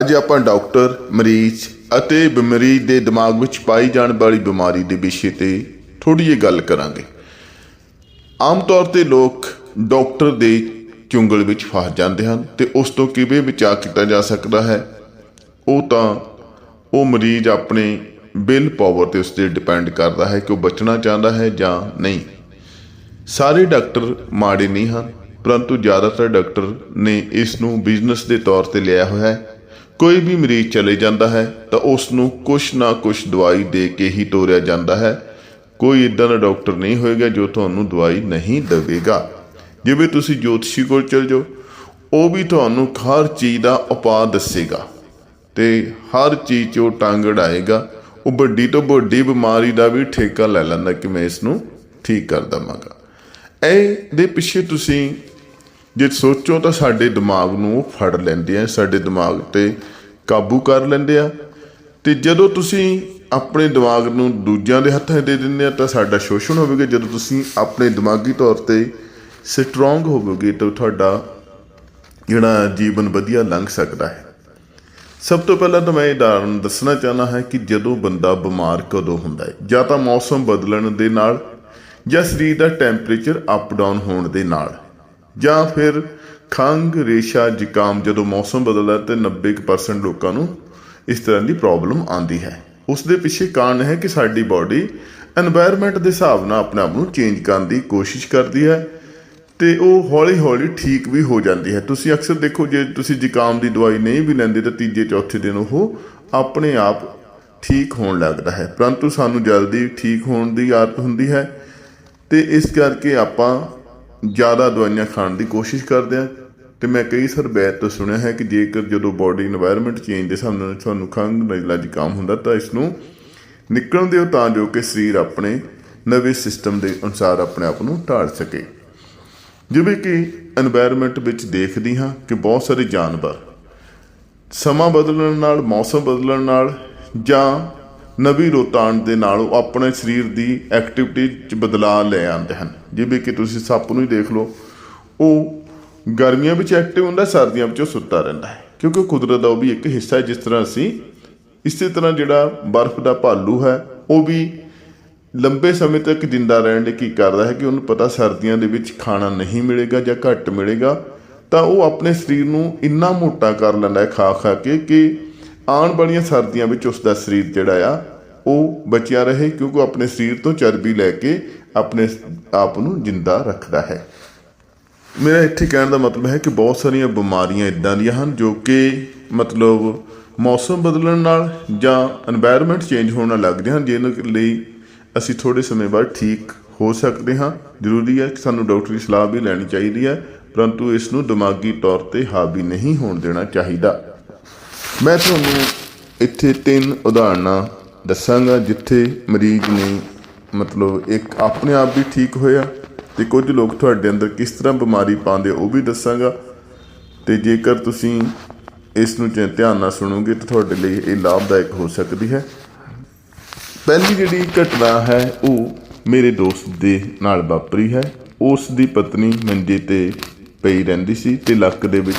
ਅੱਜ ਆਪਾਂ ਡਾਕਟਰ, ਮਰੀਜ਼ ਅਤੇ ਮਰੀਜ਼ ਦੇ ਦਿਮਾਗ ਵਿੱਚ ਪਾਈ ਜਾਣ ਵਾਲੀ ਬਿਮਾਰੀ ਦੇ ਵਿਸ਼ੇ ਤੇ ਥੋੜੀ ਜਿਹੀ ਗੱਲ ਕਰਾਂਗੇ। ਆਮ ਤੌਰ ਤੇ ਲੋਕ ਡਾਕਟਰ ਦੇ ਚੁੰਗਲ ਵਿੱਚ ਫਸ ਜਾਂਦੇ ਹਨ ਤੇ ਉਸ ਤੋਂ ਕਿਵੇਂ ਬਚਾਅ ਕੀਤਾ ਜਾ ਸਕਦਾ ਹੈ, ਉਹ ਤਾਂ ਉਹ ਮਰੀਜ਼ ਆਪਣੇ ਬਿਲ ਪਾਵਰ ਤੇ ਉਸ ਤੇ ਡਿਪੈਂਡ ਕਰਦਾ ਹੈ ਕਿ ਉਹ ਬਚਣਾ ਚਾਹੁੰਦਾ ਹੈ ਜਾਂ ਨਹੀਂ। ਸਾਰੇ ਡਾਕਟਰ ਮਾੜੇ ਨਹੀਂ ਹਨ, ਪਰੰਤੂ ਜ਼ਿਆਦਾਤਰ ਡਾਕਟਰ ਨੇ ਇਸ ਨੂੰ ਬਿਜ਼ਨਸ ਦੇ ਤੌਰ ਤੇ ਲਿਆ ਹੋਇਆ ਹੈ। ਕੋਈ ਵੀ ਮਰੀਜ਼ ਚਲੇ ਜਾਂਦਾ ਹੈ ਤਾਂ ਉਸ ਨੂੰ ਕੁਛ ਨਾ ਕੁਛ ਦਵਾਈ ਦੇ ਕੇ ਹੀ ਤੋਰਿਆ ਜਾਂਦਾ ਹੈ। ਕੋਈ ਇਦਾਂ ਦਾ ਡਾਕਟਰ ਨਹੀਂ ਹੋਏਗਾ ਜੋ ਤੁਹਾਨੂੰ ਦਵਾਈ ਨਹੀਂ ਦੇਵੇਗਾ। ਜਿਵੇਂ ਤੁਸੀਂ ਜੋਤਸ਼ੀ ਕੋਲ ਚਲ ਜਾਓ, ਉਹ ਵੀ ਤੁਹਾਨੂੰ ਹਰ ਚੀਜ਼ ਦਾ ਉਪਾਅ ਦੱਸੇਗਾ ਤੇ ਹਰ ਚੀਜ਼ 'ਚ ਉਹ ਟੰਗ ਅੜਾਏਗਾ ਉਹ ਵੱਡੀ ਤੋਂ ਵੱਡੀ ਬਿਮਾਰੀ ਦਾ ਵੀ ਠੇਕਾ ਲੈ ਲੈਂਦਾ ਕਿ ਮੈਂ ਇਸ ਨੂੰ ਠੀਕ ਕਰ ਦਵਾਂਗਾ। ਇਹ ਦੇ ਪਿੱਛੇ ਤੁਸੀਂ ਜੇ ਸੋਚੋ ਤਾਂ ਸਾਡੇ ਦਿਮਾਗ ਨੂੰ ਉਹ ਫੜ ਲੈਂਦੇ ਆ, ਸਾਡੇ ਦਿਮਾਗ ਤੇ ਕਾਬੂ ਕਰ ਲੈਂਦੇ ਆ। ਤੇ ਜਦੋਂ ਤੁਸੀਂ ਆਪਣੇ ਦਿਮਾਗ ਨੂੰ ਦੂਜਿਆਂ ਦੇ ਹੱਥਾਂ 'ਚ ਦੇ ਦਿੰਦੇ ਆ, ਤਾਂ ਸਾਡਾ ਸ਼ੋਸ਼ਣ ਹੋਵੇਗਾ। ਜਦੋਂ ਤੁਸੀਂ ਆਪਣੇ ਦਿਮਾਗੀ ਤੌਰ ਤੇ ਸਟਰੋਂਗ ਹੋਵੋਗੇ, ਤਾਂ ਤੁਹਾਡਾ ਜਿਹੜਾ ਜੀਵਨ ਵਧੀਆ ਲੰਘ ਸਕਦਾ ਹੈ। ਸਭ ਤੋਂ ਪਹਿਲਾਂ ਤਾਂ ਮੈਂ ਇਹ ਉਦਾਹਰਨ ਦੱਸਣਾ ਚਾਹਨਾ ਹੈ ਕਿ ਜਦੋਂ ਬੰਦਾ ਬਿਮਾਰ ਕਦੋਂ ਹੁੰਦਾ ਹੈ? ਜਾਂ ਤਾਂ ਮੌਸਮ ਬਦਲਣ ਦੇ ਨਾਲ ਜਾਂ ਸਰੀਰ ਦਾ ਟੈਂਪਰੇਚਰ ਅਪ ਡਾਊਨ ਹੋਣ ਦੇ ਨਾਲ। ਜਾਂ ਫਿਰ ਖੰਗ ਰੇਸ਼ਾ ਜ਼ੁਕਾਮ ਜਦੋਂ ਮੌਸਮ ਬਦਲਦਾ ਤੇ 90% ਲੋਕਾਂ ਨੂੰ ਇਸ ਤਰ੍ਹਾਂ ਦੀ ਪ੍ਰੋਬਲਮ ਆਉਂਦੀ ਹੈ। ਉਸ ਦੇ ਪਿੱਛੇ ਕਾਰਨ ਹੈ ਕਿ ਸਾਡੀ ਬਾਡੀ এনवायरमेंट ਦੇ ਹਿਸਾਬ ਨਾਲ ਆਪਣੇ ਆਪ ਨੂੰ ਚੇਂਜ ਕਰਨ ਦੀ ਕੋਸ਼ਿਸ਼ ਕਰਦੀ ਹੈ ਤੇ ਉਹ ਹੌਲੀ-ਹੌਲੀ ਠੀਕ ਵੀ ਹੋ ਜਾਂਦੀ ਹੈ। ਤੁਸੀਂ ਅਕਸਰ ਦੇਖੋ, ਜੇ ਤੁਸੀਂ ਜ਼ੁਕਾਮ ਦੀ ਦਵਾਈ ਨਹੀਂ ਵੀ ਲੈਂਦੇ ਤਾਂ ਤੀਜੇ, ਚੌਥੇ ਦਿਨ ਉਹ ਆਪਣੇ ਆਪ ਠੀਕ ਹੋਣ ਲੱਗਦਾ ਹੈ। ਪਰੰਤੂ ਸਾਨੂੰ ਜਲਦੀ ਠੀਕ ਹੋਣ ਦੀ ਆਦਤ ਹੁੰਦੀ ਹੈ ਤੇ ਇਸ ਕਰਕੇ ਆਪਾਂ ਜ਼ਿਆਦਾ ਦਵਾਈਆਂ ਖਾਣ ਦੀ ਕੋਸ਼ਿਸ਼ ਕਰਦੇ ਆ। ਤੇ ਮੈਂ ਕਈ ਸਰ ਬੈਤ ਤੋਂ ਸੁਣਿਆ ਹੈ ਕਿ ਜੇਕਰ ਜਦੋਂ ਬੋਡੀ এনवायरमेंट ਚੇਂਜ ਦੇ ਹਿਸਾਬ ਨਾਲ ਤੁਹਾਨੂੰ ਖੰਘ ਨਜ਼ਲਾ ਕੰਮ ਹੁੰਦਾ, ਤਾਂ ਇਸ ਨੂੰ ਨਿਕਲਣ ਦਿਓ ਤਾਂ ਜੋ ਕਿ ਸਰੀਰ ਆਪਣੇ ਨਵੇਂ ਸਿਸਟਮ ਦੇ ਅਨੁਸਾਰ ਆਪਣੇ ਆਪ ਨੂੰ ਢਾਲ ਸਕੇ। ਜਿਵੇਂ ਕਿ এনवायरमेंट ਵਿੱਚ ਦੇਖਦੀ ਹਾਂ ਕਿ ਬਹੁਤ ਸਾਰੇ ਜਾਨਵਰ ਸਮਾਂ ਬਦਲਣ ਨਾਲ, ਮੌਸਮ ਬਦਲਣ ਨਾਲ ਜਾਂ ਨਵੀਂ ਰੁੱਤ ਦੇ ਨਾਲ ਉਹ ਆਪਣੇ ਸਰੀਰ ਦੀ ਐਕਟੀਵਿਟੀ 'ਚ ਬਦਲਾਅ ਲੈ ਆਉਂਦੇ ਹਨ। ਜਿਵੇਂ ਕਿ ਤੁਸੀਂ ਸੱਪ ਨੂੰ ਹੀ ਦੇਖ ਲਓ, ਉਹ ਗਰਮੀਆਂ ਵਿੱਚ ਐਕਟਿਵ ਹੁੰਦਾ, ਸਰਦੀਆਂ ਵਿੱਚ ਉਹ ਸੁੱਤਾ ਰਹਿੰਦਾ ਹੈ। ਕਿਉਂਕਿ ਕੁਦਰਤ ਦਾ ਉਹ ਵੀ ਇੱਕ ਹਿੱਸਾ ਹੈ, ਜਿਸ ਤਰ੍ਹਾਂ ਅਸੀਂ ਇਸੇ ਤਰ੍ਹਾਂ ਜਿਹੜਾ ਬਰਫ਼ ਦਾ ਭਾਲੂ ਹੈ, ਉਹ ਵੀ ਲੰਬੇ ਸਮੇਂ ਤੱਕ ਜਿੰਦਾ ਰਹਿਣ ਲਈ ਕੀ ਕਰਦਾ ਹੈ ਕਿ ਉਹਨੂੰ ਪਤਾ ਸਰਦੀਆਂ ਦੇ ਵਿੱਚ ਖਾਣਾ ਨਹੀਂ ਮਿਲੇਗਾ ਜਾਂ ਘੱਟ ਮਿਲੇਗਾ, ਤਾਂ ਉਹ ਆਪਣੇ ਸਰੀਰ ਨੂੰ ਇੰਨਾ ਮੋਟਾ ਕਰ ਲੈਂਦਾ ਹੈ ਖਾ ਖਾ ਕੇ ਕਿ ਆਉਣ ਵਾਲੀਆਂ ਸਰਦੀਆਂ ਵਿੱਚ ਉਸ ਦਾ ਸਰੀਰ ਜਿਹੜਾ ਆ, ਉਹ ਬਚਿਆ ਰਹੇ ਕਿਉਂਕਿ ਉਹ ਆਪਣੇ ਸਰੀਰ ਤੋਂ ਚਰਬੀ ਲੈ ਕੇ ਆਪਣੇ ਆਪ ਨੂੰ ਜਿੰਦਾ ਰੱਖਦਾ ਹੈ। ਮੇਰਾ ਇੱਥੇ ਕਹਿਣ ਦਾ ਮਤਲਬ ਹੈ ਕਿ ਬਹੁਤ ਸਾਰੀਆਂ ਬਿਮਾਰੀਆਂ ਇਦਾਂ ਦੀਆਂ ਹਨ ਜੋ ਕਿ ਮਤਲਬ ਮੌਸਮ ਬਦਲਣ ਨਾਲ ਜਾਂ এনवायरमेंट ਚੇਂਜ ਹੋਣ ਨਾਲ ਲੱਗਦੇ ਹਨ, ਜਿਹਨਾਂ ਲਈ ਅਸੀਂ ਥੋੜੇ ਸਮੇਂ ਬਾਅਦ ਠੀਕ ਹੋ ਸਕਦੇ ਹਾਂ। ਜ਼ਰੂਰੀ ਹੈ ਕਿ ਸਾਨੂੰ ਡਾਕਟਰੀ ਸਲਾਹ ਵੀ ਲੈਣੀ ਚਾਹੀਦੀ ਹੈ, ਪਰੰਤੂ ਇਸ ਨੂੰ ਦਿਮਾਗੀ ਤੌਰ ਤੇ ਹਾਵੀ ਨਹੀਂ ਹੋਣ ਦੇਣਾ ਚਾਹੀਦਾ। ਮੈਂ ਤੁਹਾਨੂੰ ਇੱਥੇ ਤਿੰਨ ਉਦਾਹਰਨਾਂ ਦੱਸਾਂਗਾ ਜਿੱਥੇ ਮਰੀਜ਼ ਨੇ ਮਤਲਬ ਇੱਕ ਆਪਣੇ ਆਪ ਵੀ ਠੀਕ ਹੋਇਆ ਤੇ ਕੁਝ ਲੋਕ ਤੁਹਾਡੇ ਅੰਦਰ ਕਿਸ ਤਰ੍ਹਾਂ ਬਿਮਾਰੀ ਪਾਉਂਦੇ ਉਹ ਵੀ ਦੱਸਾਂਗਾ। ਤੇ ਜੇਕਰ ਤੁਸੀਂ ਇਸ ਨੂੰ ਧਿਆਨ ਨਾਲ ਸੁਣੋਗੇ ਤਾਂ ਤੁਹਾਡੇ ਲਈ ਇਹ ਲਾਭਦਾਇਕ ਹੋ ਸਕਦੀ ਹੈ। ਪਹਿਲੀ ਜਿਹੜੀ ਘਟਨਾ ਹੈ ਉਹ ਮੇਰੇ ਦੋਸਤ ਦੇ ਨਾਲ ਵਾਪਰੀ ਹੈ। ਉਸ ਦੀ ਪਤਨੀ ਮੰਜੇ ਤੇ ਪਈ ਰਹਿੰਦੀ ਸੀ ਤੇ ਲੱਕ ਦੇ ਵਿੱਚ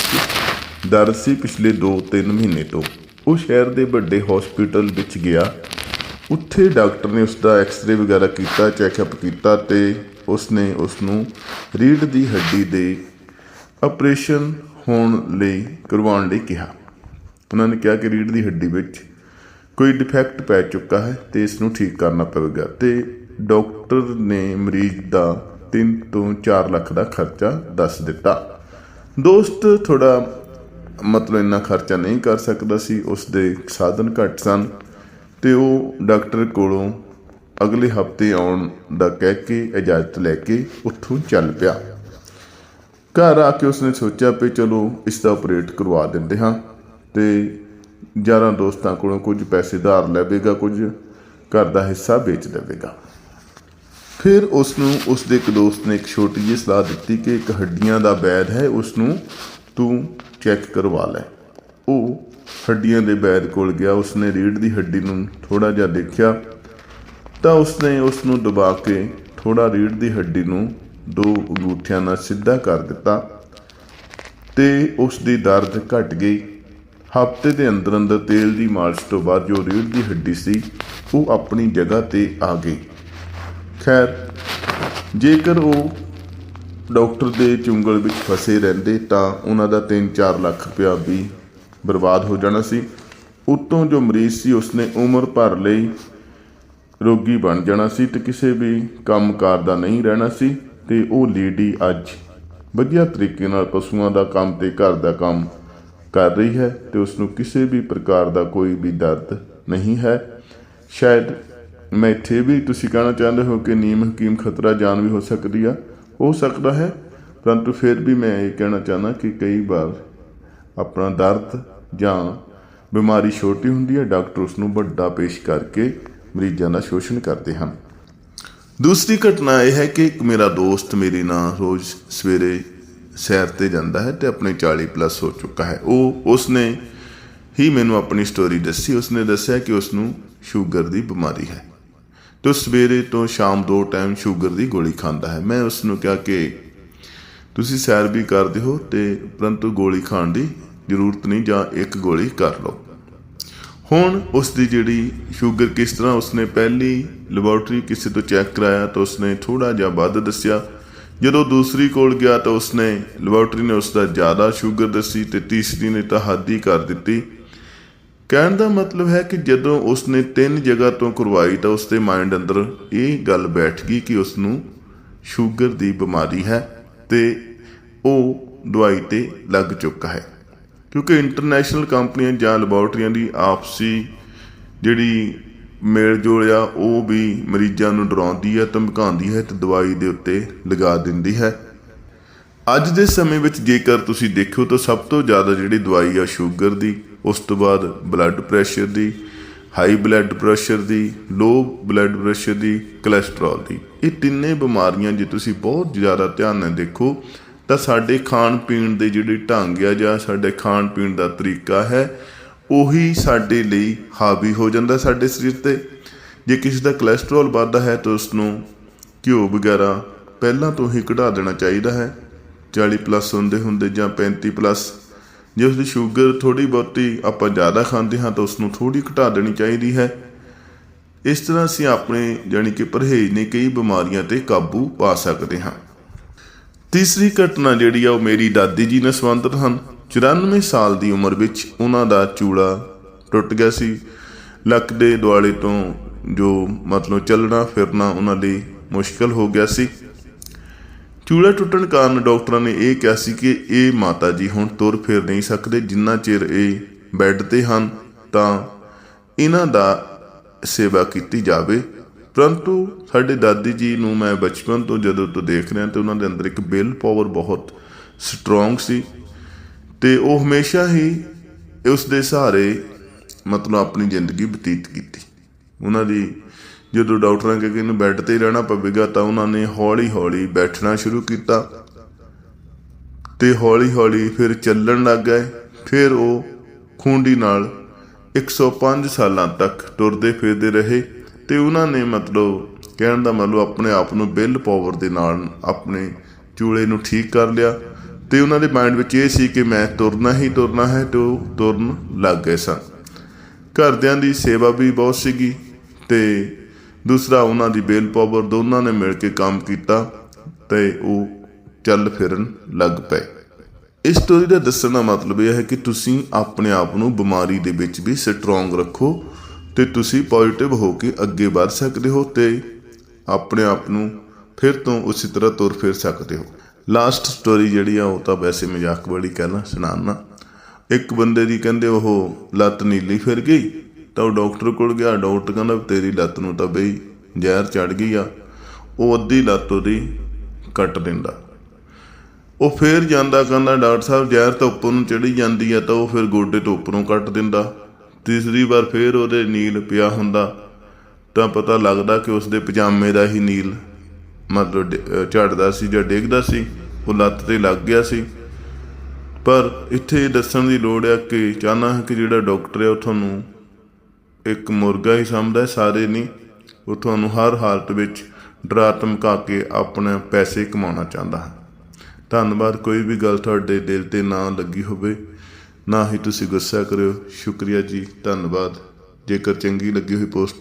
ਦਰਦ ਸੀ ਪਿਛਲੇ 2-3 ਮਹੀਨੇ ਤੋਂ। ਉਹ ਸ਼ਹਿਰ ਦੇ ਵੱਡੇ ਹਸਪੀਟਲ ਵਿੱਚ ਗਿਆ। ਉੱਥੇ ਡਾਕਟਰ ਨੇ ਉਸ ਦਾ ਐਕਸ-ਰੇ ਵਗੈਰਾ ਕੀਤਾ ਚੈੱਕਅਪ ਕੀਤਾ ਤੇ ਉਸ ਨੇ ਉਸ ਨੂੰ ਰੀੜ ਦੀ ਹੱਡੀ ਦੇ ਆਪਰੇਸ਼ਨ ਹੋਣ ਲਈ ਕਰਵਾਉਣ ਲਈ ਕਿਹਾ। ਉਹਨਾਂ ਨੇ ਕਿਹਾ ਕਿ ਰੀੜ ਦੀ ਹੱਡੀ ਵਿੱਚ ਕੋਈ ਡਿਫੈਕਟ ਪੈ ਚੁੱਕਾ ਹੈ ਤੇ ਇਸ ਨੂੰ ਠੀਕ ਕਰਨਾ ਪਵੇਗਾ ਤੇ ਡਾਕਟਰ ਨੇ ਮਰੀਜ਼ ਦਾ 3 ਤੋਂ 4 ਲੱਖ ਦਾ ਖਰਚਾ ਦੱਸ ਦਿੱਤਾ। ਦੋਸਤ ਥੋੜਾ ਮਤਲਬ ਇੰਨਾ ਖਰਚਾ ਨਹੀਂ ਕਰ ਸਕਦਾ ਸੀ, ਉਸ ਦੇ ਸਾਧਨ ਘੱਟ ਸਨ। ਤੇ ਉਹ ਡਾਕਟਰ ਕੋਲੋਂ ਅਗਲੇ ਹਫ਼ਤੇ ਆਉਣ ਦਾ ਕਹਿ ਕੇ, ਇਜਾਜ਼ਤ ਲੈ ਕੇ ਉੱਥੋਂ ਚੱਲ ਪਿਆ। ਘਰ ਆ ਕੇ ਉਸਨੇ ਸੋਚਿਆ ਵੀ ਚਲੋ ਇਸ ਦਾ ਆਪਰੇਟ ਕਰਵਾ ਦਿੰਦੇ ਹਾਂ ਤੇ ਯਾਰਾਂ ਦੋਸਤਾਂ ਕੋਲੋਂ ਕੁਝ ਪੈਸੇ ਧਾਰ ਲਵੇਗਾ, ਕੁਝ ਘਰ ਦਾ ਹਿੱਸਾ ਵੇਚ ਦੇਵੇਗਾ। ਫਿਰ ਉਸ ਨੂੰ ਉਸ ਦੇ ਇੱਕ ਦੋਸਤ ਨੇ ਇੱਕ ਛੋਟੀ ਜਿਹੀ ਸਲਾਹ ਦਿੱਤੀ ਕਿ ਇੱਕ ਹੱਡੀਆਂ ਦਾ ਵੈਦ ਹੈ ਉਸ ਨੂੰ ਤੂੰ ਚੈੱਕ ਕਰਵਾ ਲੈ। ਉਹ ਹੱਡੀਆਂ ਦੇ ਬੈਦ ਕੋਲ ਗਿਆ। ਉਸਨੇ ਰੀੜ ਦੀ ਹੱਡੀ ਨੂੰ ਥੋੜਾ ਜਿਹਾ ਦੇਖਿਆ ਤਾਂ ਉਸਨੇ ਉਸ ਨੂੰ ਦਬਾ ਕੇ ਥੋੜਾ ਰੀੜ ਦੀ ਹੱਡੀ ਨੂੰ ਦੋ ਅੰਗੂਠਿਆਂ ਨਾਲ ਸਿੱਧਾ ਕਰ ਦਿੱਤਾ ਤੇ ਉਸ ਦੀ ਦਰਦ ਘਟ ਗਈ। ਹਫ਼ਤੇ ਦੇ ਅੰਦਰ ਅੰਦਰ ਤੇਲ ਦੀ ਮਾਲਿਸ਼ ਤੋਂ ਬਾਅਦ ਜੋ ਰੀੜ੍ਹ ਦੀ ਹੱਡੀ ਸੀ, ਉਹ ਆਪਣੀ ਜਗ੍ਹਾ ਤੇ ਆ ਗਈ। ਖੈਰ, ਜੇਕਰ ਉਹ ਡਾਕਟਰ ਦੇ ਚੁੰਗਲ ਵਿੱਚ ਫਸੇ ਰਹਿੰਦੇ ਤਾਂ ਉਹਨਾਂ ਦਾ 3-4 ਲੱਖ ਰੁਪਇਆ ਵੀ ਬਰਬਾਦ ਹੋ ਜਾਣਾ ਸੀ। ਉਤੋਂ ਜੋ ਮਰੀਜ਼ ਸੀ, ਉਸਨੇ ਉਮਰ ਭਰ ਲਈ ਰੋਗੀ ਬਣ ਜਾਣਾ ਸੀ ਤੇ ਕਿਸੇ ਵੀ ਕੰਮਕਾਰ ਦਾ ਨਹੀਂ ਰਹਿਣਾ ਸੀ ਤੇ ਉਹ ਲੇਡੀ ਅੱਜ ਵਧੀਆ ਤਰੀਕੇ ਨਾਲ ਪਸ਼ੂਆਂ ਦਾ ਕੰਮ ਤੇ ਘਰ ਦਾ ਕੰਮ ਕਰ ਰਹੀ ਹੈ ਤੇ ਉਸ ਨੂੰ ਕਿਸੇ ਵੀ ਪ੍ਰਕਾਰ ਦਾ ਕੋਈ ਵੀ ਦਰਦ ਨਹੀਂ ਹੈ। ਸ਼ਾਇਦ ਮੈਂ ਇੱਥੇ ਵੀ ਤੁਸੀਂ ਕਹਿਣਾ ਚਾਹੁੰਦੇ ਹੋ ਕਿ ਨੀਮ ਹਕੀਮ ਖਤਰਾ ਜਾਨ ਵੀ ਹੋ ਸਕਦੀ ਆ। ਹੋ ਸਕਦਾ ਹੈ, ਪਰੰਤੂ ਫਿਰ ਵੀ ਮੈਂ ਇਹ ਕਹਿਣਾ ਚਾਹੁੰਦਾ ਕਿ ਕਈ ਵਾਰ ਆਪਣਾ ਦਰਦ ਜਾਂ ਬਿਮਾਰੀ ਛੋਟੀ ਹੁੰਦੀ ਹੈ, ਡਾਕਟਰ ਉਸ ਨੂੰ ਵੱਡਾ ਪੇਸ਼ ਕਰਕੇ ਮਰੀਜ਼ਾਂ ਦਾ ਸ਼ੋਸ਼ਣ ਕਰਦੇ ਹਨ। ਦੂਸਰੀ ਘਟਨਾ ਇਹ ਹੈ ਕਿ ਇੱਕ ਮੇਰਾ ਦੋਸਤ ਮੇਰੇ ਨਾਲ ਰੋਜ਼ ਸਵੇਰੇ ਸੈਰ ਤੇ ਜਾਂਦਾ ਹੈ ਤੇ ਆਪਣੇ 40 ਪਲੱਸ ਹੋ ਚੁੱਕਾ ਹੈ। ਉਹ ਉਸਨੇ ਹੀ ਮੈਨੂੰ ਆਪਣੀ ਸਟੋਰੀ ਦੱਸੀ। ਉਸਨੇ ਦੱਸਿਆ ਕਿ ਉਸ ਨੂੰ ਸ਼ੂਗਰ ਦੀ ਬਿਮਾਰੀ ਹੈ। ਤੇ ਉਹ ਸਵੇਰੇ ਤੋਂ ਸ਼ਾਮ ਦੋ ਟਾਈਮ ਸ਼ੂਗਰ ਦੀ ਗੋਲੀ ਖਾਂਦਾ ਹੈ। ਮੈਂ ਉਸ ਨੂੰ ਕਿਹਾ ਕਿ ਤੁਸੀਂ ਸੈਰ ਵੀ ਕਰਦੇ ਹੋ ਤੇ ਪਰੰਤੂ ਗੋਲੀ ਖਾਣ ਦੀ ਜ਼ਰੂਰਤ ਨਹੀਂ ਜਾਂ ਇੱਕ ਗੋਲੀ ਕਰ ਲਓ। ਹੁਣ ਉਸ ਦੀ ਜਿਹੜੀ ਸ਼ੂਗਰ ਕਿਸ ਤਰ੍ਹਾਂ ਉਸਨੇ ਪਹਿਲੀ ਲੈਬੋਰਟਰੀ ਕਿਸੇ ਤੋਂ ਚੈੱਕ ਕਰਾਇਆ ਤਾਂ ਉਸਨੇ ਥੋੜਾ ਜਿਹਾ ਵੱਧ ਦੱਸਿਆ। ਜਦੋਂ ਦੂਸਰੀ ਕੋਲ ਗਿਆ ਤਾਂ ਉਸਨੇ ਲੈਬੋਰਟਰੀ ਨੇ ਉਸ ਦਾ ਜ਼ਿਆਦਾ ਸ਼ੂਗਰ ਦੱਸੀ ਤੇ ਤੀਸਰੀ ਨੇ ਤਾਂ ਹੱਦ ਹੀ ਕਰ ਦਿੱਤੀ। ਕਹਿਣ ਦਾ ਮਤਲਬ ਹੈ ਕਿ ਜਦੋਂ ਉਸਨੇ ਤਿੰਨ ਜਗ੍ਹਾ ਤੋਂ ਕਰਵਾਈ ਤਾਂ ਉਸਦੇ ਮਾਈਂਡ ਅੰਦਰ ਇਹ ਗੱਲ ਬੈਠ ਗਈ ਕਿ ਉਸ ਨੂੰ ਸ਼ੂਗਰ ਦੀ ਬਿਮਾਰੀ ਹੈ ਤੇ ਉਹ ਦਵਾਈ ਤੇ ਲੱਗ ਚੁੱਕਾ ਹੈ। ਕਿਉਂਕਿ ਇੰਟਰਨੈਸ਼ਨਲ ਕੰਪਨੀਆਂ ਜਾਂ ਲੈਬੋਰਟਰੀਆਂ ਦੀ ਆਪਸੀ ਜਿਹੜੀ ਮੇਲ ਜੋਲ ਆ, ਉਹ ਵੀ ਮਰੀਜ਼ਾਂ ਨੂੰ ਡਰਾਉਂਦੀ ਹੈ, ਧਮਕਾਉਂਦੀ ਹੈ ਤੇ ਦਵਾਈ ਦੇ ਉੱਤੇ ਲਗਾ ਦਿੰਦੀ ਹੈ। ਅੱਜ ਦੇ ਸਮੇਂ ਵਿੱਚ ਜੇਕਰ ਤੁਸੀਂ ਦੇਖੋ ਤਾਂ ਸਭ ਤੋਂ ਜ਼ਿਆਦਾ ਜਿਹੜੀ ਦਵਾਈ ਆ ਸ਼ੂਗਰ ਦੀ ਉਸ ਤੋਂ ਬਾਅਦ ਬਲੱਡ ਪ੍ਰੈਸ਼ਰ ਦੀ ਹਾਈ ਬਲੱਡ ਪ੍ਰੈਸ਼ਰ ਦੀ ਲੋ ਬਲੱਡ ਪ੍ਰੈਸ਼ਰ ਦੀ ਕੋਲੇਸਟ੍ਰੋਲ ਦੀ। ਇਹ ਤਿੰਨੇ ਬਿਮਾਰੀਆਂ ਜੇ ਤੁਸੀਂ ਬਹੁਤ ਜ਼ਿਆਦਾ ਧਿਆਨ ਨਾਲ ਦੇਖੋ, ਤਾਂ ਸਾਡੇ ਖਾਣ ਪੀਣ ਦੇ ਜਿਹੜੇ ਢੰਗ ਆ ਜਾਂ ਸਾਡੇ ਖਾਣ ਪੀਣ ਦਾ ਤਰੀਕਾ ਹੈ, ਉਹੀ ਸਾਡੇ ਲਈ ਹਾਵੀ ਹੋ ਜਾਂਦਾ ਸਾਡੇ ਸਰੀਰ ਤੇ। ਜੇ ਕਿਸੇ ਦਾ ਕੋਲੇਸਟ੍ਰੋਲ ਵੱਧਦਾ ਹੈ ਤਾਂ ਉਸ ਨੂੰ ਘਿਓ ਵਗੈਰਾ ਪਹਿਲਾਂ ਤੋਂ ਹੀ ਕਢਾ ਦੇਣਾ ਚਾਹੀਦਾ ਹੈ। 40 ਪਲੱਸ ਹੁੰਦੇ ਹੁੰਦੇ ਜਾਂ 35 ਪਲੱਸ ਜੇ ਉਸ ਦੀ ਸ਼ੂਗਰ ਥੋੜੀ ਬਹੁਤੀ ਆਪਾਂ ਜ਼ਿਆਦਾ ਖਾਂਦੇ ਹਾਂ ਤਾਂ ਉਸ ਨੂੰ ਥੋੜੀ ਘਟਾ ਦੇਣੀ ਚਾਹੀਦੀ ਹੈ। ਇਸ ਤਰ੍ਹਾਂ ਅਸੀਂ ਆਪਣੇ ਜਾਣੀ ਕਿ ਪਰਹੇਜ਼ ਨੇ ਕਈ ਬਿਮਾਰੀਆਂ ਤੇ ਕਾਬੂ ਪਾ ਸਕਦੇ ਹਾਂ। ਤੀਸਰੀ ਘਟਨਾ ਜਿਹੜੀ ਆ ਉਹ ਮੇਰੀ ਦਾਦੀ ਜੀ ਨਾਲ ਸੰਬੰਧਿਤ ਹਨ। 94 ਸਾਲ ਦੀ ਉਮਰ ਵਿੱਚ ਉਹਨਾਂ ਦਾ ਚੂੜਾ ਟੁੱਟ ਗਿਆ ਸੀ। ਲੱਕ ਦੇ ਦੁਆਲੇ ਤੋਂ ਜੋ ਮਤਲਬ ਚੱਲਣਾ, ਫਿਰਨਾ ਉਹਨਾਂ ਲਈ ਮੁਸ਼ਕਲ ਹੋ ਗਿਆ ਸੀ। ਚੂੜਾ ਟੁੱਟਣ ਕਾਰਨ ਡਾਕਟਰਾਂ ਨੇ ਇਹ ਕਿਹਾ ਸੀ ਕਿ ਇਹ ਮਾਤਾ ਜੀ ਹੁਣ ਤੁਰ ਫਿਰ ਨਹੀਂ ਸਕਦੇ, ਜਿੰਨਾ ਚਿਰ ਇਹ ਬੈੱਡ ਤੇ ਹਨ ਤਾਂ ਇਹਨਾਂ ਦਾ ਸੇਵਾ ਕੀਤੀ ਜਾਵੇ। ਪਰੰਤੂ ਸਾਡੇ ਦਾਦੀ ਜੀ ਨੂੰ ਮੈਂ ਬਚਪਨ ਤੋਂ ਜਦੋਂ ਤੋਂ ਦੇਖ ਰਿਹਾ ਤੇ ਉਹਨਾਂ ਦੇ ਅੰਦਰ ਇੱਕ ਬਿਲ ਪਾਵਰ ਬਹੁਤ ਸਟਰੋਂਗ ਸੀ ਤੇ ਉਹ ਹਮੇਸ਼ਾ ਹੀ ਉਸ ਦੇ ਸਹਾਰੇ ਮਤਲਬ ਆਪਣੀ ਜ਼ਿੰਦਗੀ ਬਤੀਤ ਕੀਤੀ। ਉਹਨਾਂ ਦੀ ਜਦੋਂ ਡਾਕਟਰਾਂ ਕਹਿੰਦੇ ਕਿ ਇਹਨੂੰ ਬੈੱਡ ਤੇ ਰਹਿਣਾ ਪਵੇਗਾ ਤਾਂ ਉਹਨਾਂ ਨੇ ਹੌਲੀ-ਹੌਲੀ ਬੈਠਣਾ ਸ਼ੁਰੂ ਕੀਤਾ। ਤੇ ਹੌਲੀ-ਹੌਲੀ ਫਿਰ ਚੱਲਣ ਲੱਗ ਗਏ। ਫਿਰ ਉਹ ਖੂੰਡੀ ਨਾਲ 105 ਸਾਲਾਂ ਤੱਕ ਤੁਰਦੇ ਫਿਰਦੇ ਰਹੇ ਤੇ ਉਹਨਾਂ ਨੇ ਮਤਲਬ ਕਹਿਣ ਦਾ ਮਤਲਬ ਆਪਣੇ ਆਪ ਨੂੰ ਬਿਲ ਪਾਵਰ ਦੇ ਨਾਲ ਆਪਣੇ ਚੂਲੇ ਨੂੰ ਠੀਕ ਕਰ ਲਿਆ। ਤੇ ਉਹਨਾਂ ਦੇ ਮਾਈਂਡ ਵਿੱਚ ਇਹ ਸੀ ਕਿ ਮੈਂ ਤੁਰਨਾ ਹੀ ਤੁਰਨਾ ਹੈ ਤੇ ਉਹ ਤੁਰਨ ਲੱਗ ਗਏ ਸਨ। ਘਰਦਿਆਂ ਦੀ ਸੇਵਾ ਵੀ ਬਹੁਤ ਸੀਗੀ ਤੇ ਦੂਸਰਾ ਉਹਨਾਂ ਦੀ ਬੇਲ ਪਾਵਰ, ਦੋਨਾਂ ਨੇ ਮਿਲ ਕੇ ਕੰਮ ਕੀਤਾ ਤੇ ਉਹ ਚੱਲ ਫਿਰਨ ਲੱਗ ਪਏ। ਇਸ ਸਟੋਰੀ ਦਾ ਦੱਸਣ ਦਾ ਮਤਲਬ ਇਹ ਹੈ ਕਿ ਤੁਸੀਂ ਆਪਣੇ ਆਪ ਨੂੰ ਬਿਮਾਰੀ ਦੇ ਵਿੱਚ ਵੀ ਸਟਰੋਂਗ ਰੱਖੋ ਤੇ ਤੁਸੀਂ ਪੋਜ਼ਿਟਿਵ ਹੋ ਕੇ ਅੱਗੇ ਵਧ ਸਕਦੇ ਹੋ ਤੇ ਆਪਣੇ ਆਪ ਨੂੰ ਫਿਰ ਤੋਂ ਉਸੇ ਤਰ੍ਹਾਂ ਤੁਰ ਫਿਰ ਸਕਦੇ ਹੋ। ਲਾਸਟ ਸਟੋਰੀ ਜਿਹੜੀ ਆ ਉਹ ਤਾਂ ਵੈਸੇ ਮਜ਼ਾਕ ਵਾਲੀ ਕਹਿਣਾ ਸੁਣਾਉਣਾ ਇੱਕ ਬੰਦੇ ਦੀ ਕਹਿੰਦੇ ਉਹ ਲੱਤ ਨੀਲੀ ਫਿਰ ਗਈ ਤਾਂ ਉਹ ਡਾਕਟਰ ਕੋਲ ਗਿਆ, ਡਾਕਟਰ ਕਹਿੰਦਾ ਤੇਰੀ ਲੱਤ ਨੂੰ ਤਾਂ ਬਈ ਜ਼ਹਿਰ ਚੜ ਗਈ ਆ। ਉਹ ਅੱਧੀ ਲੱਤ ਉਹਦੀ ਕੱਟ ਦਿੰਦਾ। ਉਹ ਫੇਰ ਜਾਂਦਾ ਕਹਿੰਦਾ ਡਾਕਟਰ ਸਾਹਿਬ ਜ਼ਹਿਰ ਤਾਂ ਉੱਪਰ ਨੂੰ ਚੜੀ ਜਾਂਦੀ ਆ ਤਾਂ ਉਹ ਫਿਰ ਗੋਡੇ ਤੋਂ ਉੱਪਰੋਂ ਕੱਟ ਦਿੰਦਾ। ਤੀਸਰੀ ਵਾਰ ਫੇਰ ਉਹਦੇ ਨੀਲ ਪਿਆ ਹੁੰਦਾ। ਤਾਂ ਪਤਾ ਲੱਗਦਾ ਕਿ ਉਸਦੇ ਪਜਾਮੇ ਦਾ ਹੀ ਨੀਲ ਮਤਲਬ ਝੜਦਾ ਸੀ ਜਾਂ ਡਿੱਗਦਾ ਸੀ। ਉਹ ਲੱਤ ਤੇ ਲੱਗ ਗਿਆ ਸੀ। ਪਰ ਇੱਥੇ ਇਹ ਦੱਸਣ ਦੀ ਲੋੜ ਹੈ ਕਿ ਚਾਹਨਾ ਹੈ ਕਿ ਜਿਹੜਾ ਡਾਕਟਰ ਹੈ ਉਹ ਤੁਹਾਨੂੰ ਇੱਕ ਮੁਰਗਾ ਹੀ ਸਮਝਦਾ ਸਾਰੇ ਨਹੀਂ। ਉਹ ਤੁਹਾਨੂੰ ਹਰ ਹਾਲਤ ਵਿੱਚ ਡਰਾ ਧਮਕਾ ਕੇ ਆਪਣੇ ਪੈਸੇ ਕਮਾਉਣਾ ਚਾਹੁੰਦਾ ਹੈ। ਧੰਨਵਾਦ, ਕੋਈ ਵੀ ਗੱਲ ਤੁਹਾਡੇ ਦਿਲ ਤੇ ਨਾ ਲੱਗੀ ਹੋਵੇ, ਨਾ ਹੀ ਤੁਸੀਂ ਗੁੱਸਾ ਕਰਿਓ। ਸ਼ੁਕਰੀਆ ਜੀ, ਧੰਨਵਾਦ। ਜੇਕਰ ਚੰਗੀ ਲੱਗੀ ਹੋਈ ਪੋਸਟ